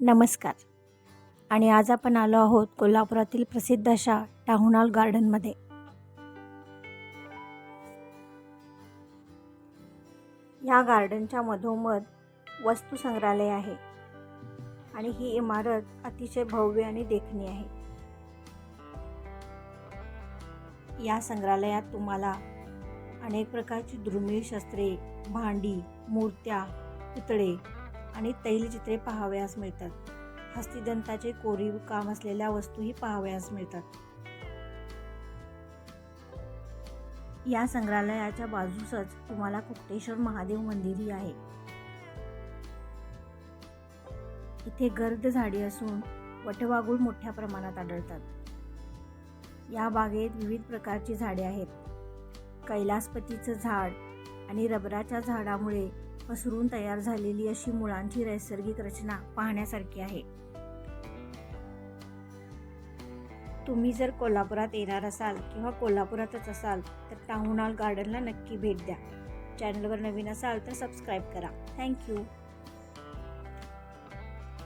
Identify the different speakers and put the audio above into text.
Speaker 1: नमस्कार. आणि आज आपण आलो आहोत कोल्हापुरातील प्रसिद्ध अशा टाहुनाल गार्डनमध्ये. या गार्डनच्या मधोमध वस्तू संग्रहालय आहे. आणि ही इमारत अतिशय भव्य आणि देखणी आहे. या संग्रहालयात तुम्हाला अनेक प्रकारची दुर्मिळ शस्त्रे भांडी मूर्त्या पुतळे आणि तैलचित्रे पाहावयास मिळतात. हस्तिदंताचे कोरीव काम असलेल्या वस्तूही पाहावयास मिळतात. या संग्रहालयाच्या बाजूसच तुम्हाला कुक्टेश्वर महादेव मंदिरही आहे. इथे गर्द झाडी असून वटवागुळ मोठ्या प्रमाणात आढळतात. या बागेत विविध प्रकारची झाडे आहेत. कैलासपतीचं झाड आणि रबराच्या झाडामुळे पसरून तयार झालेली अशी मुळांची नैसर्गिक रचना पाहण्यासारखी आहे. तुम्ही जर कोल्हापुरात येणार असाल किंवा कोल्हापुरातच असाल तर टाऊन हॉल गार्डनला नक्की भेट द्या. चॅनलवर नवीन असाल तर सबस्क्राईब करा. थँक्यू